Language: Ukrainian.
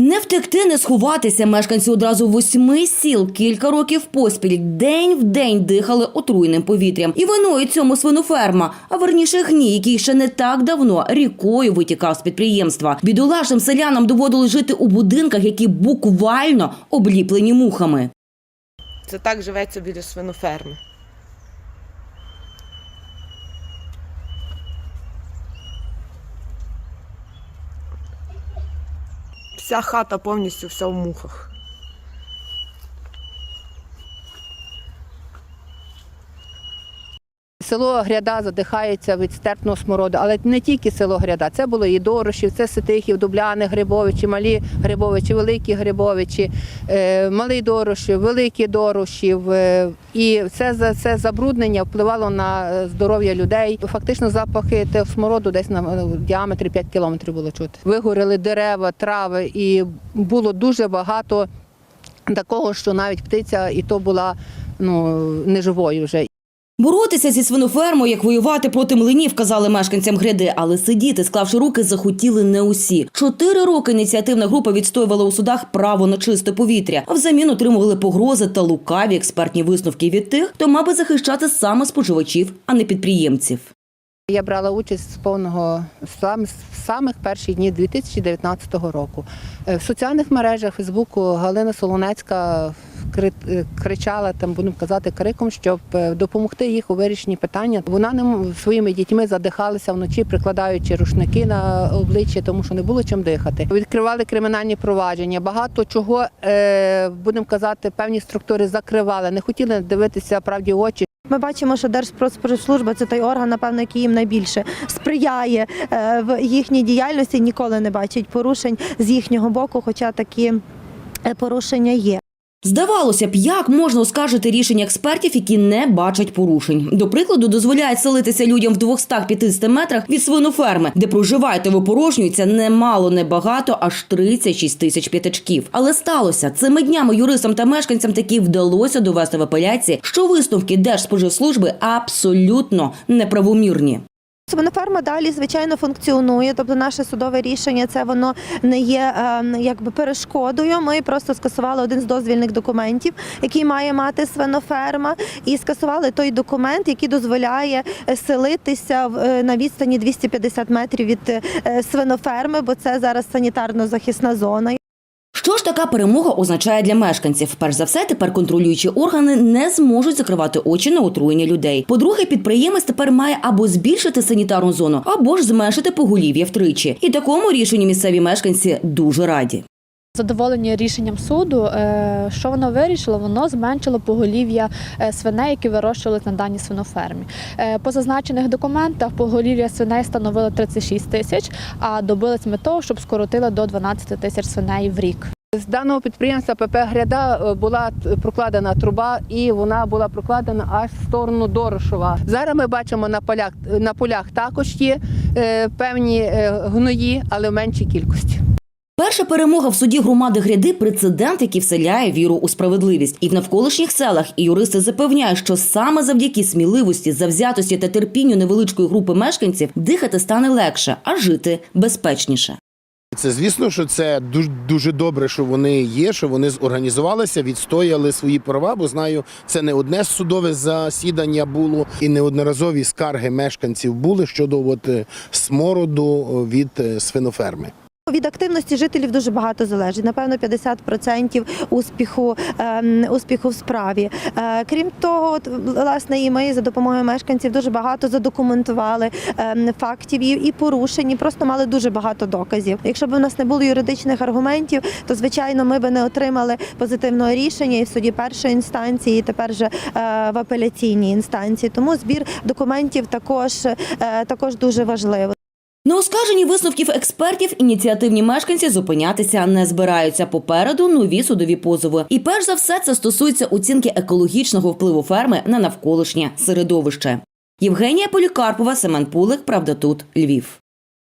Не втекти, не сховатися. Мешканці одразу восьми сіл кілька років поспіль день в день дихали отруйним повітрям. І виною цьому свиноферма, а верніше гній, який ще не так давно рікою витікав з підприємства. Бідолашним селянам доводилось жити у будинках, які буквально обліплені мухами. Це так живеться біля свиноферми. Вся хата повністю вся в мухах. Село Гряда задихається від стерпного смороду, але не тільки село Гряда. Це було і Дорошів, це Ситихів, Дубляни, Грибовичі, Малі Грибовичі, Великі Грибовичі, е, Малий Дорошів, Великий Дорошів. е, І це, це забруднення впливало на е, здоров'я людей. Фактично запахи смороду десь на діаметрі 5 кілометрів було чути. Вигоріли дерева, трави, і було дуже багато такого, що навіть птиця і то була ну, неживою вже. Боротися зі свинофермою, як воювати проти млинів, казали мешканцям гряди, але сидіти, склавши руки, захотіли не усі. Чотири роки ініціативна група відстоювала у судах право на чисте повітря, а взамін отримували погрози та лукаві експертні висновки від тих, хто мав би захищати саме споживачів, а не підприємців. Я брала участь з повного сам- з самих перших днів 2019 року. Е, В соціальних мережах Фейсбуку Галина Солонецька е, кричала там, будемо казати, криком, щоб е, допомогти їх у вирішенні питання. Вона ним своїми дітьми задихалася вночі, прикладаючи рушники на обличчя, тому що не було чим дихати. Відкривали кримінальні провадження. Багато чого будемо казати, певні структури закривали, не хотіли дивитися правді в очі. Ми бачимо, що Держпродспоживслужба – це той орган, напевно, який їм найбільше сприяє е, в їхній діяльності. Ніколи не бачить порушень з їхнього боку, хоча такі е, порушення є. Здавалося б, як можна оскаржити рішення експертів, які не бачать порушень. До прикладу, дозволяють селитися людям в 250 метрах від свиноферми, де проживають та випорожнюються немало, не багато, аж 36 тисяч п'ятачків. Але сталося цими днями юристам та мешканцям таки вдалося довести в апеляції, що висновки Держспоживслужби абсолютно неправомірні. Свиноферма далі звичайно функціонує, тобто наше судове рішення це воно не є е, якби перешкодою. Ми просто скасували один з дозвільних документів, який має мати свиноферма, і скасували той документ, який дозволяє е, селитися е, на відстані 250 метрів від свиноферми, бо це зараз санітарно-захисна зона. Що ж така перемога означає для мешканців? Перш за все, тепер контролюючі органи не зможуть закривати очі на отруєння людей. По-друге, підприємець тепер має або збільшити санітарну зону, або ж зменшити поголів'я втричі. І такому рішенню місцеві мешканці дуже раді. Задоволені рішенням суду, е, що воно вирішило? Воно зменшило поголів'я е, свиней, які вирощували на даній свинофермі. Е, По зазначених документах поголів'я свиней становило 36 тисяч, а добились ми того, щоб скоротили до 12 тисяч свиней в рік. З даного підприємства ПП Гряда була прокладена труба, і вона була прокладена аж в сторону Дорошова. Зараз ми бачимо на полях на полях також є певні гної, але в меншій кількості. Перша перемога в суді громади гряди прецедент, який вселяє віру у справедливість. І в навколишніх селах і юристи запевняють, що саме завдяки сміливості, завзятості та терпінню невеличкої групи мешканців дихати стане легше, а жити безпечніше. Це звісно, що це дуже добре, що вони є, що вони зорганізувалися, відстояли свої права. Бо знаю, це не одне судове засідання було, і неодноразові скарги мешканців були щодо от е, смороду від е, свиноферми. Від активності жителів дуже багато залежить. Напевно, 50% успіху, ем, успіху в справі. Е, крім того, власне, і ми за допомогою мешканців дуже багато задокументували ем, фактів і, порушень, і просто мали дуже багато доказів. Якщо б у нас не було юридичних аргументів, то звичайно ми б не отримали позитивного рішення і в суді першої інстанції, і тепер же е, в апеляційній інстанції. Тому збір документів також, е, також дуже важливо. На оскарженні висновків експертів ініціативні мешканці зупинятися не збираються. Попереду нові судові позови. І перш за все це стосується оцінки екологічного впливу ферми на навколишнє середовище. Євгенія Полікарпова, Семен Пулик, Правда тут, Львів.